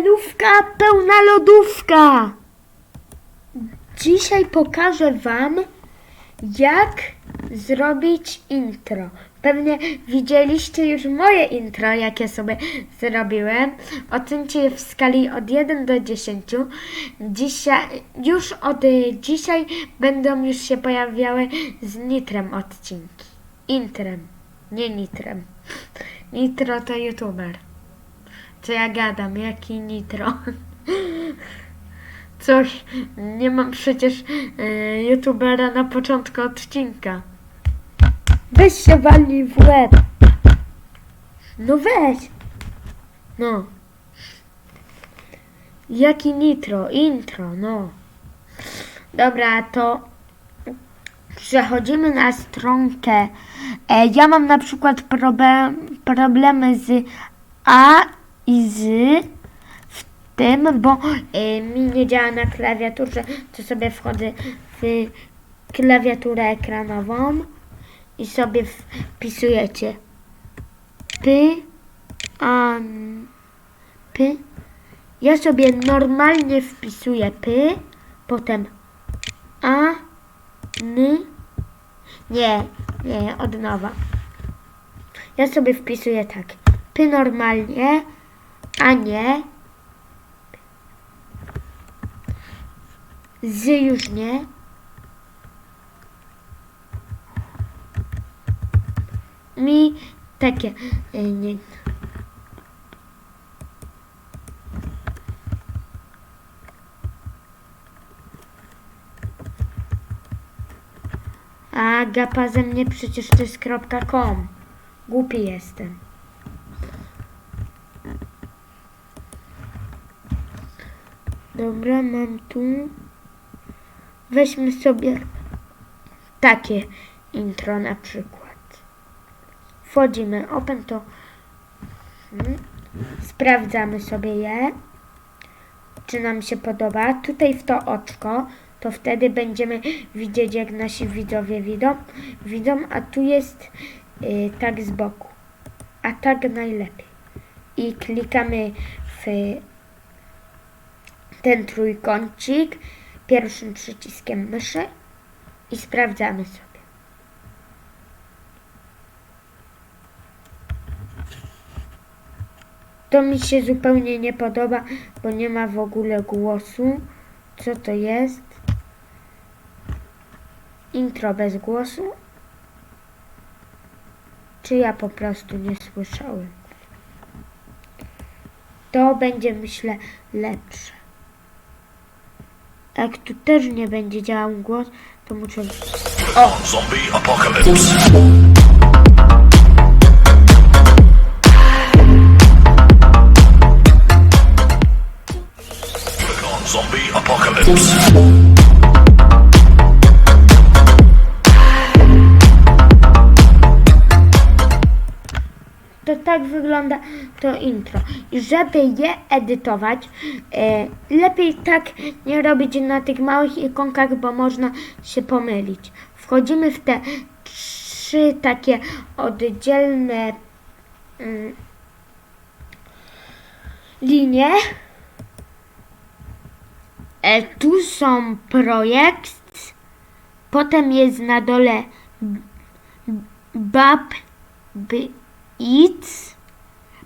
Siema, elówka, pełna lodówka! Dzisiaj pokażę Wam, jak zrobić intro. Pewnie widzieliście już moje intro, jakie sobie zrobiłem. Ocencie je w skali od 1 do 10. Dzisiaj, już od dzisiaj będą już się pojawiały z nitrem odcinki. Intrem, nie nitrem. Nitro to youtuber. Co ja gadam, jaki nitro? Coś, nie mam przecież e, youtubera na początku odcinka. Weź się walnij w łeb. No weź. No. Jaki nitro? Intro, no. Dobra, to przechodzimy na stronkę. E, ja mam na przykład problem, problemy z A i z w tym, bo e, mi nie działa na klawiaturze, to sobie wchodzę w klawiaturę ekranową i sobie wpisujecie P, A, N, P. Ja sobie normalnie wpisuję P, potem A, N, nie, nie, od nowa. Ja sobie wpisuję tak. P normalnie, a nie. Z już nie. Mi takie y, nie. A ze mnie przecież to jest kropka .com. Głupi jestem. Dobra, mam tu. Weźmy sobie takie intro na przykład. Wchodzimy, open to. Mhm. Sprawdzamy sobie je. Czy nam się podoba. Tutaj w to oczko, to wtedy będziemy widzieć, jak nasi widzowie widzą. widzą a tu jest y, tak z boku. A tak najlepiej. I klikamy w ten trójkącik pierwszym przyciskiem myszy i sprawdzamy sobie. To mi się zupełnie nie podoba, bo nie ma w ogóle głosu. Co to jest? Intro bez głosu? Czy ja po prostu nie słyszałem? To będzie, myślę, lepsze. Jak tu też nie będzie działał głos, to muszę... Zombie apocalypse. Zombie apocalypse. Tak wygląda to intro. I żeby je edytować, e, lepiej tak nie robić na tych małych ikonkach, bo można się pomylić. Wchodzimy w te trzy takie oddzielne mm, linie. E, tu są projekt, potem jest na dole bab, by, It,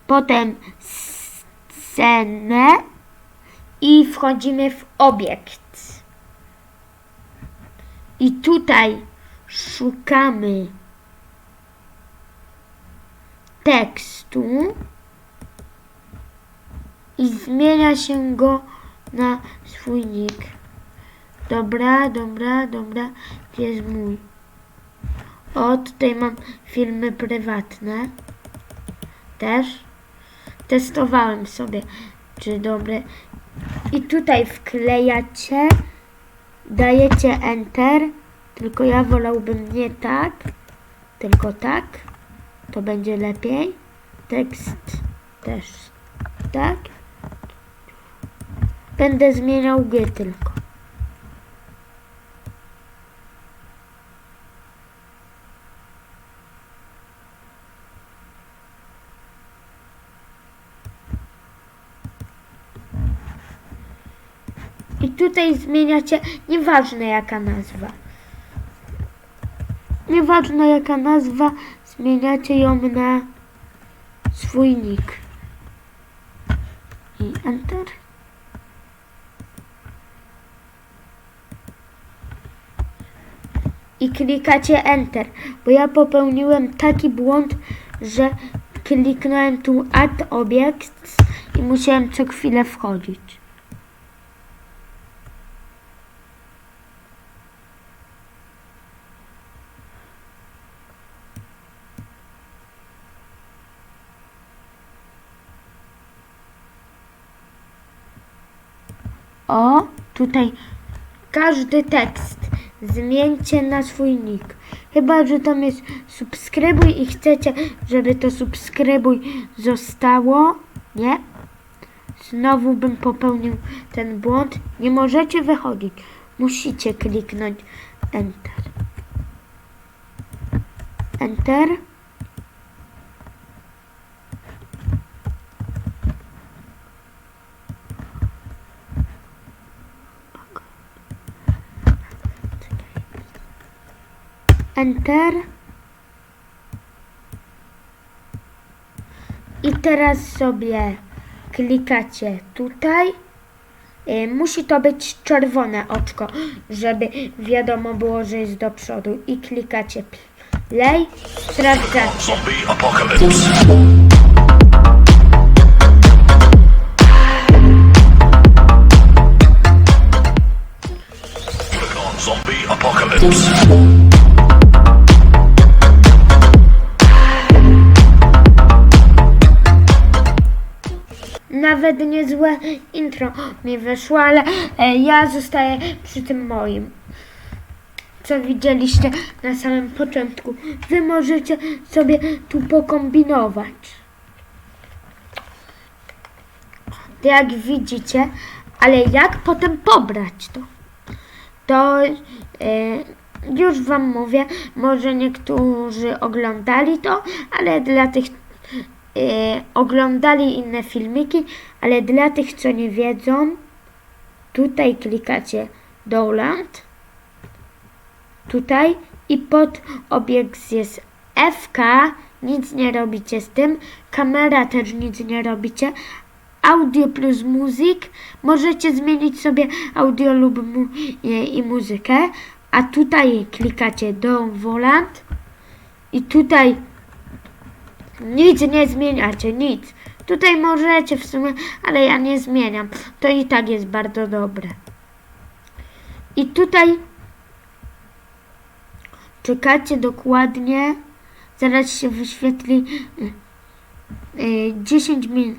potem scenę i wchodzimy w obiekt. I tutaj szukamy tekstu i zmienia się go na swój nick. Dobra, dobra, dobra, gdzie jest mój? O, tutaj mam filmy prywatne też. Testowałem sobie, czy dobre. I tutaj wklejacie, dajecie Enter, tylko ja wolałbym nie tak, tylko tak. To będzie lepiej. Tekst też tak. Będę zmieniał G tylko. I tutaj zmieniacie, nieważne jaka nazwa. Nieważne jaka nazwa, zmieniacie ją na swój nick. I enter. I klikacie enter, bo ja popełniłem taki błąd, że kliknąłem tu add object i musiałem co chwilę wchodzić. O, tutaj każdy tekst zmieńcie na swój nick. Chyba, że tam jest subskrybuj i chcecie, żeby to subskrybuj zostało. Nie. Znowu bym popełnił ten błąd. Nie możecie wychodzić. Musicie kliknąć Enter. Enter. Enter. I teraz sobie klikacie tutaj. Y, Musi to być czerwone oczko, żeby wiadomo było, że jest do przodu. I klikacie play. Sprawdzacie. Zombie apocalypse. Nawet niezłe intro mi wyszło, ale e, ja zostaję przy tym moim. Co widzieliście na samym początku. Wy możecie sobie tu pokombinować. Jak widzicie, ale jak potem pobrać to? To e, już Wam mówię, może niektórzy oglądali to, ale dla tych oglądali inne filmiki, ale dla tych, co nie wiedzą, tutaj klikacie download, tutaj i pod obiekt jest FK, nic nie robicie z tym, kamera też nic nie robicie, audio plus muzyk, możecie zmienić sobie audio lub mu, e, i muzykę, a tutaj klikacie download i tutaj nic nie zmieniacie, nic. Tutaj możecie w sumie, ale ja nie zmieniam. To i tak jest bardzo dobre. I tutaj czekacie dokładnie. Zaraz się wyświetli y, y, 10 minut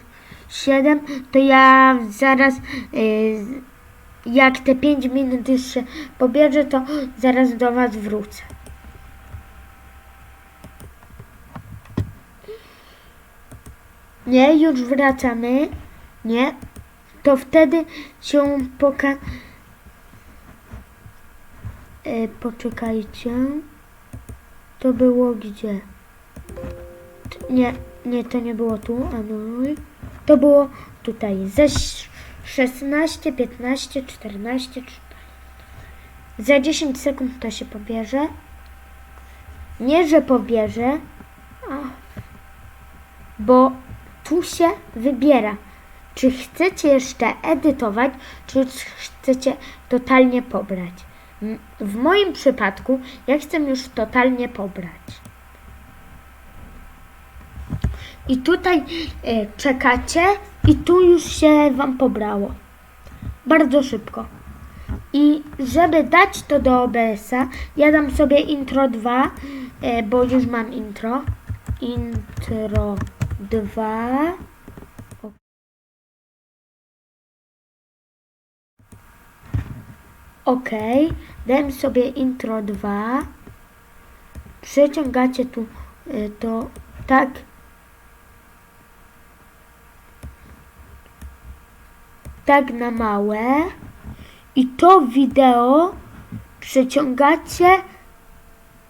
7. To ja zaraz y, jak te 5 minut jeszcze pobierze, to zaraz do Was wrócę. Nie, już wracamy. Nie. To wtedy się poka... E, poczekajcie. To było gdzie? Nie, nie, to nie było tu. Anuluj. To było tutaj. Ze ś- 16, 15, 14, 14. Za 10 sekund to się pobierze. Nie, że pobierze, bo tu się wybiera, czy chcecie jeszcze edytować, czy chcecie totalnie pobrać. W moim przypadku ja chcę już totalnie pobrać. I tutaj e, czekacie i tu już się Wam pobrało. Bardzo szybko. I żeby dać to do OBS-a, ja dam sobie intro 2, e, bo już mam intro. Intro 2. Ok, dałem sobie intro 2. Przeciągacie tu y, to tak. Tak na małe. I to wideo przeciągacie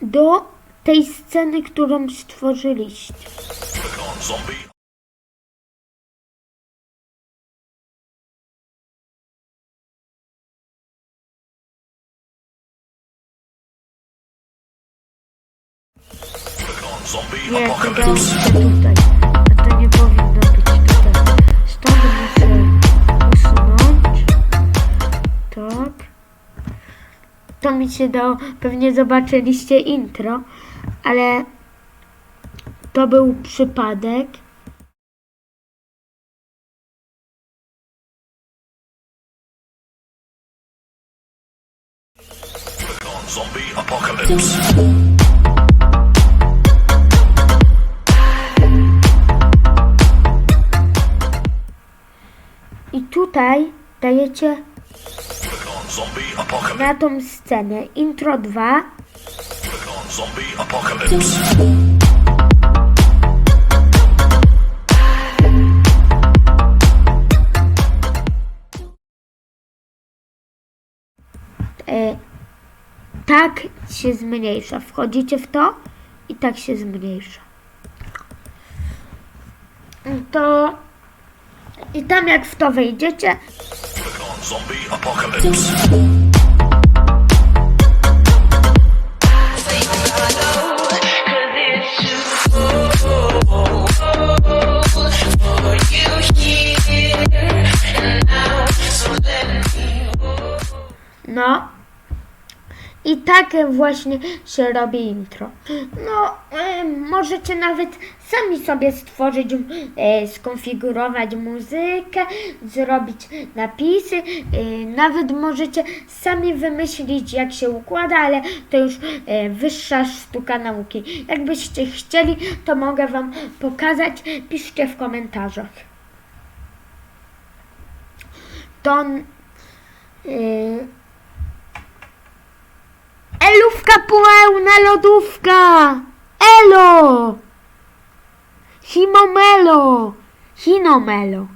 do tej sceny, którą stworzyliście zombie Zombie Nie, to dało apocalypse. się tutaj. A to nie powinno być tutaj. Stąd muszę usunąć. Tak. To mi się dało, pewnie zobaczyliście intro, ale to był przypadek. Zombie apocalypse. I tutaj dajecie na tą scenę intro 2. Click on zombie apocalypse. Tak się zmniejsza. Wchodzicie w to i tak się zmniejsza. To i tam jak w to wejdziecie, no i tak właśnie się robi intro. No, e, możecie nawet sami sobie stworzyć, e, skonfigurować muzykę, zrobić napisy, e, nawet możecie sami wymyślić, jak się układa, ale to już wyższa sztuka nauki. Jakbyście chcieli, to mogę Wam pokazać. Piszcie w komentarzach. To. Elówka pełna lodówka! Elo! Himomelo! Hinomelo!